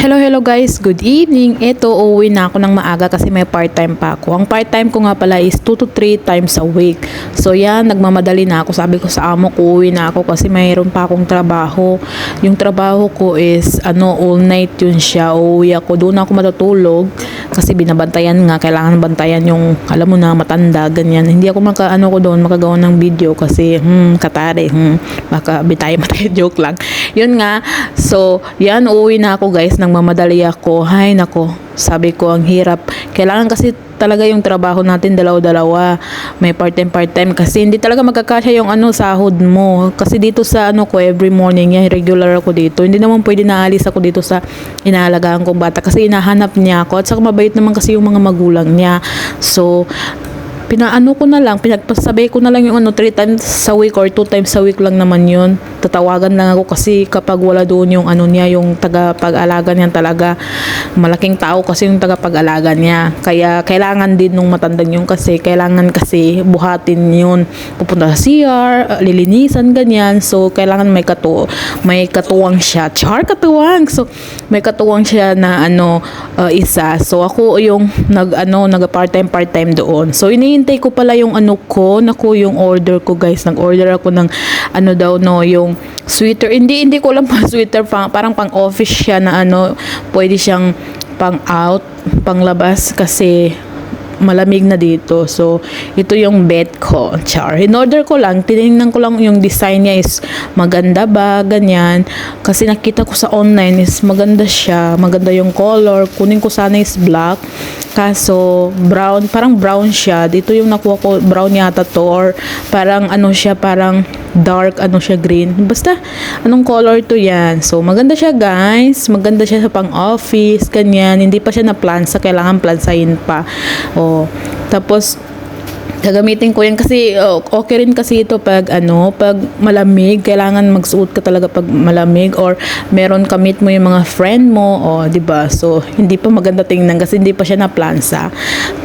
Hello, hello guys. Good evening. Ito, uuwi na ako ng maaga kasi may part-time pa ako. Ang part-time ko nga pala is 2 to 3 times a week. So yan, nagmamadali na ako. Sabi ko sa amo ko, uwi na ako kasi mayroon pa akong trabaho. Yung trabaho ko is, ano, all night yun siya. Uuwi ako. Doon ako matutulog kasi binabantayan nga. Kailangan bantayan yung, alam mo na, matanda, ganyan. Hindi ako maka, ano ko doon, makagawa ng video kasi, hmm, katare, hmm, baka bitay matay, joke lang. Yun nga, so, yan, uuwi na ako guys, nang mamadali ako. Hay, nako, sabi ko, ang hirap. Kailangan kasi talaga yung trabaho natin dalaw-dalawa. May part-time, part-time. Kasi hindi talaga magkakasya yung ano, sahod mo. Kasi dito sa ano ko, every morning, yan, regular ako dito. Hindi naman pwede naalis ako dito sa inaalagaan kong bata. Kasi inahanap niya ako. At saka mabait naman kasi yung mga magulang niya. So, pinaano ko na lang, pinagpasabay ko na lang yung ano, 3 times sa week or 2 times sa week lang naman yun. Tatawagan lang ako kasi kapag wala doon yung ano niya, yung taga-pag-alaga niya talaga, malaking tao kasi yung taga-pag-alaga niya. Kaya kailangan din nung matandang yun kasi, kailangan kasi buhatin yun. Pupunta sa CR, lilinisan, ganyan. So, kailangan may katu may katuwang siya. Char katuwang! So, may katuwang siya na ano, uh, isa. So, ako yung nag, ano, nag part-time, part-time doon. So, inihintay ko pala yung ano ko, naku, yung order ko, guys. Nag-order ako ng, ano daw, no, yung sweater. Hindi, hindi ko lang pa sweater, pang, parang pang office siya na ano, pwede siyang pang out, pang labas kasi malamig na dito. So, ito yung bed ko. Char. In order ko lang, tinignan ko lang yung design niya is maganda ba, ganyan. Kasi nakita ko sa online is maganda siya. Maganda yung color. Kunin ko sana is black. Kaso, brown, parang brown siya. Dito yung nakuha ko, brown yata to. Or parang ano siya, parang dark, ano siya, green. Basta, anong color to yan. So, maganda siya guys. Maganda siya sa pang-office, ganyan. Hindi pa siya na-plansa. Kailangan plansahin pa. O, tapos, gagamitin ko yan kasi okay rin kasi ito pag ano pag malamig kailangan magsuot ka talaga pag malamig or meron kamit mo yung mga friend mo o oh, di ba so hindi pa maganda tingnan kasi hindi pa siya na plansa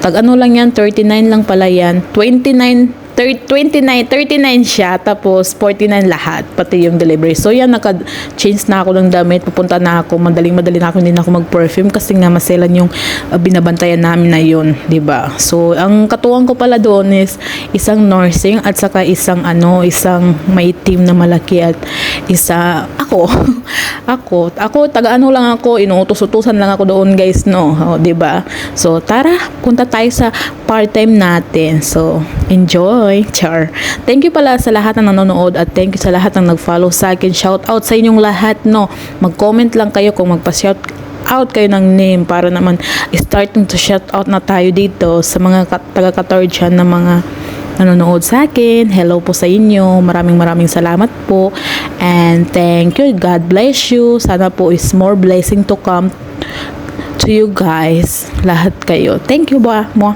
tag ano lang yan 39 lang pala yan 29 29, 39 siya, tapos 49 lahat, pati yung delivery. So yan, naka-change na ako ng damit, pupunta na ako, madaling-madali na ako, hindi na ako mag-perfume kasi nga maselan yung uh, binabantayan namin na yun, ba diba? So, ang katuwang ko pala doon is isang nursing at saka isang ano, isang may team na malaki at isa, ako, ako, ako, taga-ano lang ako, inuutos-utusan lang ako doon guys, no, o, ba diba? So, tara, punta tayo sa part-time natin. So, enjoy! Char. Thank you pala sa lahat ng nanonood at thank you sa lahat ng nag-follow sa akin. Shout out sa inyong lahat, no. Mag-comment lang kayo kung magpa-shout out kayo ng name para naman starting to shout out na tayo dito sa mga taga-katord dyan na mga nanonood sa akin. Hello po sa inyo. Maraming maraming salamat po. And thank you. God bless you. Sana po is more blessing to come to you guys. Lahat kayo. Thank you ba mo.